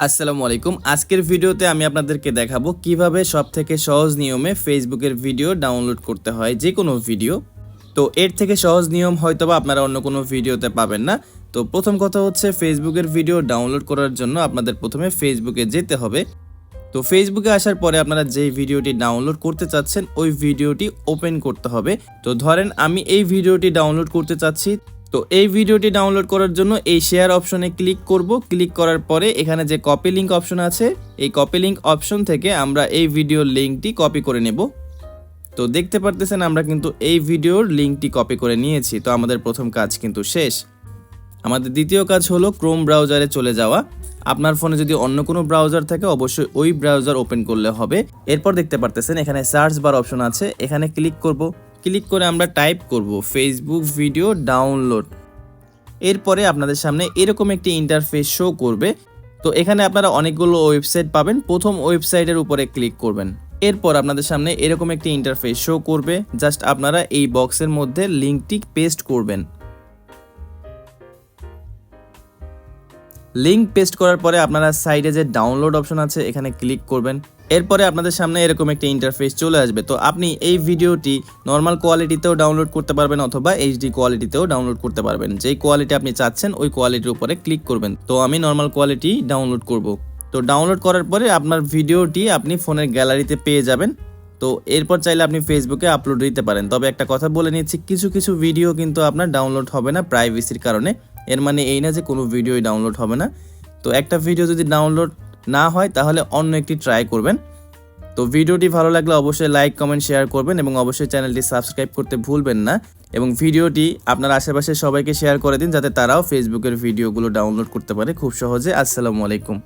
আসসালামু আলাইকুম। আজকের ভিডিওতে আমি আপনাদেরকে দেখাবো কীভাবে সব থেকে সহজ নিয়মে ফেসবুকের ভিডিও ডাউনলোড করতে হয় যে কোনো ভিডিও। তো এর থেকে সহজ নিয়ম হয়তোবা আপনারা অন্য কোনো ভিডিওতে পাবেন না। তো প্রথম কথা হচ্ছে ফেসবুকের ভিডিও ডাউনলোড করার জন্য আপনাদের প্রথমে ফেসবুকে যেতে হবে। তো ফেসবুকে আসার পরে আপনারা যেই ভিডিওটি ডাউনলোড করতে চাচ্ছেন, ওই ভিডিওটি ওপেন করতে হবে। তো ধরেন আমি এই ভিডিওটি ডাউনলোড করতে চাচ্ছি তো এই ভিডিওটি ডাউনলোড করার জন্য এই শেয়ার অপশনে ক্লিক করব। ক্লিক করার পরে এখানে যে কপি লিঙ্ক অপশন আছে, এই কপি লিঙ্ক অপশন থেকে আমরা এই ভিডিওর লিঙ্কটি কপি করে নেব। তো দেখতে পারতেছেন আমরা কিন্তু এই ভিডিওর লিঙ্কটি কপি করে নিয়েছি। তো আমাদের প্রথম কাজ কিন্তু শেষ। আমাদের দ্বিতীয় কাজ হলো ক্রোম ব্রাউজারে চলে যাওয়া। আপনার ফোনে যদি অন্য কোনো ব্রাউজার থাকে, অবশ্যই ওই ব্রাউজার ওপেন করলে হবে। এরপর দেখতে পারতেছেন এখানে সার্চ বার অপশন আছে। এখানে ক্লিক করব। ক্লিক করে আমরা টাইপ করব ফেসবুক ভিডিও ডাউনলোড এরপরে আপনাদের সামনে এরকম একটি ইন্টারফেস শো করবে। তো এখানে আপনারা অনেকগুলো ওয়েবসাইট পাবেন। প্রথম ওয়েবসাইটের উপরে ক্লিক করবেন। এরপর আপনাদের সামনে এরকম একটি ইন্টারফেস শো করবে। জাস্ট আপনারা এই বক্সের মধ্যে লিঙ্কটি পেস্ট করবেন। লিঙ্ক পেস্ট করার পরে আপনারা সাইডে যে ডাউনলোড অপশন আছে, এখানে ক্লিক করবেন। এরপরে আপনাদের সামনে এরকম একটি ইন্টারফেস চলে আসবে। তো আপনি এই ভিডিওটি নর্মাল কোয়ালিটিতেও ডাউনলোড করতে পারবেন অথবা এইচডি কোয়ালিটিতেও ডাউনলোড করতে পারবেন। যেই কোয়ালিটি আপনি চাচ্ছেন, ওই কোয়ালিটির উপরে ক্লিক করবেন। তো আমি নর্মাল কোয়ালিটি ডাউনলোড করব। তো ডাউনলোড করার পরে আপনার ভিডিওটি আপনি ফোনের গ্যালারিতে পেয়ে যাবেন। তো এরপর চাইলে আপনি ফেসবুকে আপলোড দিতে পারেন। তবে একটা কথা বলে নিচ্ছি, কিছু কিছু ভিডিও কিন্তু আপনার ডাউনলোড হবে না প্রাইভেসির কারণে। এর মানে এই না যে কোনো ভিডিওই ডাউনলোড হবে না। তো একটা ভিডিও যদি ডাউনলোড না হয়, তাহলে অন্য একটি ট্রাই করবেন। তো ভিডিওটি ভালো লাগলে অবশ্যই লাইক কমেন্ট শেয়ার করবেন এবং অবশ্যই চ্যানেলটি সাবস্ক্রাইব করতে ভুলবেন না। এবং ভিডিওটি আপনার আশেপাশে সবাইকে শেয়ার করে দিন, যাতে তারাও ফেসবুকের ভিডিওগুলো ডাউনলোড করতে পারে খুব সহজে। আসসালামু আলাইকুম।